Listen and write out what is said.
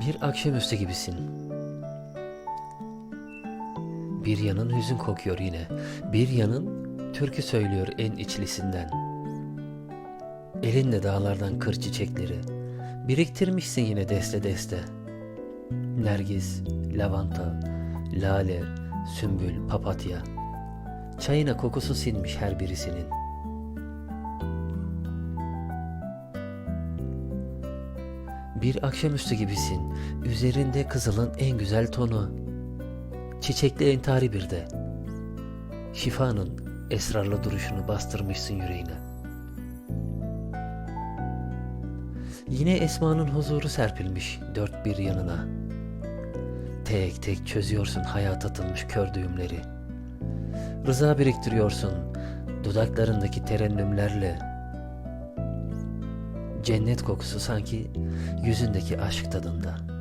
Bir akşamüstü gibisin. Bir yanın hüzün kokuyor yine. Bir yanın türkü söylüyor en içlisinden. Elinde dağlardan kır çiçekleri. Biriktirmişsin yine deste deste. Nergis, lavanta, lale, sümbül, papatya. Çayına kokusu sinmiş her birisinin. Bir akşamüstü gibisin. Üzerinde kızılın en güzel tonu. Çiçekli entari bir de. Şifanın esrarlı duruşunu bastırmışsın yüreğine. Yine Esma'nın huzuru serpilmiş dört bir yanına. Tek tek çözüyorsun hayat atılmış kör düğümleri. Rıza biriktiriyorsun dudaklarındaki terennümlerle. Cennet kokusu sanki yüzündeki aşk tadında.